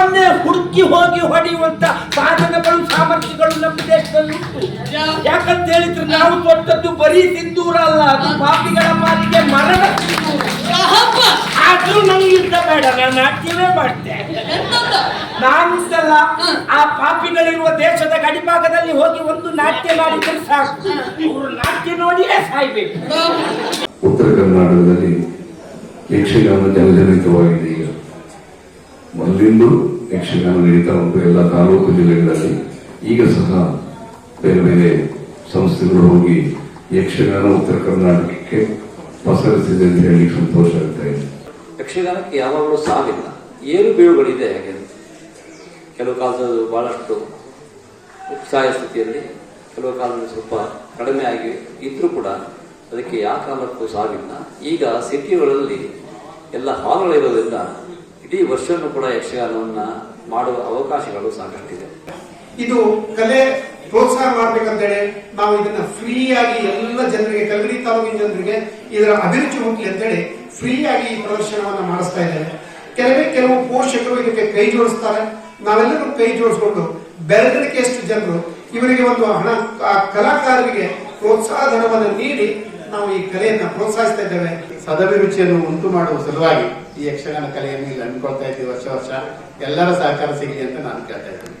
ಶತ್ರುವನ್ನೇ ಹುಡುಕಿ ಹೋಗಿ ಹೊಡೆಯುವಂತ ಸಾಧನಗಳು ಸಾಮರ್ಥ್ಯಗಳು ನಮ್ಮ ದೇಶದಲ್ಲಿ ಉಂಟು. ಯಾಕಂತ ಹೇಳಿದ್ರೆ ನಾವು ಕೊಟ್ಟದ್ದು ಬರೀ ಸಿಂಧೂರ ಅಲ್ಲ ಅದು ಪಾಪಿಗಳ ಮಾತಿಗೆ ಮರಣ ಆದ್ರೂ ನಂಗೆ ಯುದ್ಧ ಬೇಡ ನಾನು ನಾಟ್ಯವೇ ಮಾಡ್ತೆ. ನಾನು ಸಲ ಆ ಪಾಪಿಗಳಿರುವ ದೇಶದ ಗಡಿಭಾಗದಲ್ಲಿ ಹೋಗಿ ಒಂದು ನಾಟ್ಯ ಮಾಡಿದ್ರೆ ಸಾಕು. ಇವರು ನಾಟ್ಯ ನೋಡಿಯೇ ಸಾಯ್ಬೇಕು. ಉತ್ತರ ಕರ್ನಾಟಕದಲ್ಲಿ ಯಕ್ಷಗಾನ ಜನಜನಿತವಾಗಿದೆ ಮೊದಲಿಂದ ಯಕ್ಷಗಾನ ನಡೀತಾ ಉಂಟು ಎಲ್ಲ ತಾಲೂಕು ಜಿಲ್ಲೆಗಳಲ್ಲಿ. ಈಗ ಸಹ ಬೇರೆ ಬೇರೆ ಸಂಸ್ಥೆಗಳು ಹೋಗಿ ಯಕ್ಷಗಾನ ಉತ್ತರ ಕರ್ನಾಟಕಕ್ಕೆ ಪಸರಿಸಿದೆ ಅಂತ ಹೇಳಿ ಸಂತೋಷ ಆಗ್ತಾ ಇದೆ. ಯಕ್ಷಗಾನಕ್ಕೆ ಯಾವಾಗಲೂ ಸಾವಿಲ್ಲ ಏನು ಬೀಳುಗಳಿದೆ ಹಾಗೆ? ಕೆಲವು ಕಾಲದಲ್ಲಿ ಬಹಳಷ್ಟು ಉತ್ಸಾಹ ಸ್ಥಿತಿಯಲ್ಲಿ, ಕೆಲವು ಕಾಲದಲ್ಲಿ ಸ್ವಲ್ಪ ಕಡಿಮೆ ಆಗಿ ಇದ್ರೂ ಕೂಡ ಅದಕ್ಕೆ ಯಾವ ಕಾಲಕ್ಕೂ ಸಾವಿಲ್ಲ ಈಗ ಸಿಟಿಗಳಲ್ಲಿ ಎಲ್ಲ ಹಾಲ್ಗಳಿರೋದ್ರಿಂದ ಇಡೀ ವರ್ಷವನ್ನು ಕೂಡ ಯಕ್ಷಗಾನವನ್ನ ಮಾಡುವ ಅವಕಾಶಗಳು ಸಾಕಷ್ಟಿದೆ. ಇದು ಕಲೆ ಪ್ರೋತ್ಸಾಹ ಮಾಡ್ಬೇಕಂತೇಳಿ ನಾವು ಇದನ್ನ ಫ್ರೀ ಆಗಿ ಎಲ್ಲ ಜನರಿಗೆ, ಕಲ್ಗಡಿ ತಾಲೂಕಿನ ಜನರಿಗೆ ಇದರ ಅಭಿರುಚಿ ಹುಟ್ಲಿ ಅಂತೇಳಿ ಫ್ರೀಯಾಗಿ ಈ ಪ್ರದರ್ಶನವನ್ನ ಮಾಡಿಸ್ತಾ ಇದ್ದೇವೆ. ಕೆಲವೇ ಕೆಲವು ಪೋಷಕರು ಇದಕ್ಕೆ ಕೈ ಜೋಡಿಸ್ತಾರೆ. ನಾವೆಲ್ಲರೂ ಕೈ ಜೋಡಿಸ್ಕೊಂಡು ಎಷ್ಟು ಜನರು ಇವರಿಗೆ ಒಂದು ಹಣ ಕಲಾಕಾರರಿಗೆ ಪ್ರೋತ್ಸಾಹ ಧನವನ್ನು ನೀಡಿ ನಾವು ಈ ಕಲೆಯನ್ನ ಪ್ರೋತ್ಸಾಹಿಸ್ತಾ ಇದ್ದೇವೆ. ಸದಭಿರುಚಿಯನ್ನು ಉಂಟು ಮಾಡುವ ಸಲುವಾಗಿ ಈ ಯಕ್ಷಗಾನ ಕಲೆಯನ್ನು ಇಲ್ಲಿ ಹಮ್ಮಿಕೊಳ್ತಾ ಇದ್ದೀವಿ ವರ್ಷ ವರ್ಷ. ಎಲ್ಲರ ಸಹಕಾರ ಸಿಗಲಿ ಅಂತ ನಾನು ಕೇಳ್ತಾ ಇದ್ದೀನಿ.